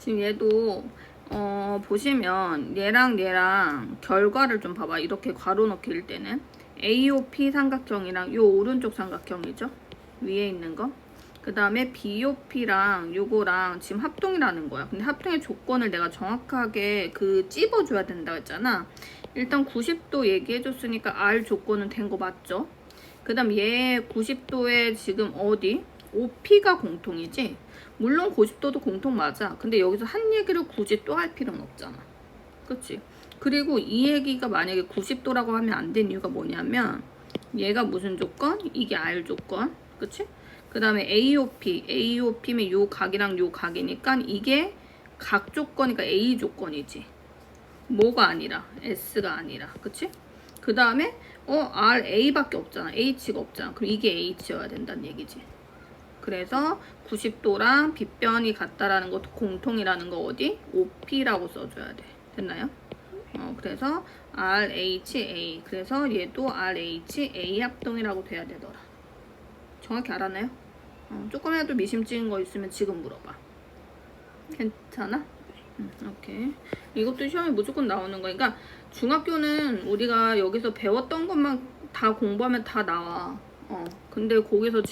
지금 얘도 어, 보시면 얘랑 얘랑 결과를 좀 봐봐. 이렇게 괄호 넣기일 때는 AOP 삼각형이랑 요 오른쪽 삼각형이죠. 위에 있는 거. 그 다음에 BOP랑 요거랑 지금 합동이라는 거야. 근데 합동의 조건을 내가 정확하게 그 찝어줘야 된다 했잖아. 일단 90도 얘기해줬으니까 R 조건은 된 거 맞죠? 그 다음 얘 90도에 지금 어디? OP가 공통이지? 물론 90도도 공통 맞아. 근데 여기서 한 얘기를 굳이 또 할 필요는 없잖아. 그치? 그리고 이 얘기가 만약에 90도라고 하면 안 된 이유가 뭐냐면 얘가 무슨 조건? 이게 R 조건. 그치? 그 다음에 AOP. AOP면 요 각이랑 요 각이니까 이게 각 조건이니까 A 조건이지. 뭐가 아니라 S가 아니라. 그치? 그 다음에 어 RA밖에 없잖아. H가 없잖아. 그럼 이게 H여야 된다는 얘기지. 그래서 90도랑 빗변이 같다라는 것도 공통이라는 거 어디? OP라고 써줘야 돼. 됐나요? 어, 그래서 RHA. 그래서 얘도 RHA 합동이라고 돼야 되더라. 정확히 알았나요? 어, 조금이라도 미심 찍은 거 있으면 지금 물어봐. 괜찮아? 음, 오케이. 이것도 시험에 무조건 나오는 거니까 중학교는 우리가 여기서 배웠던 것만 다 공부하면 다 나와. 어, 근데 거기서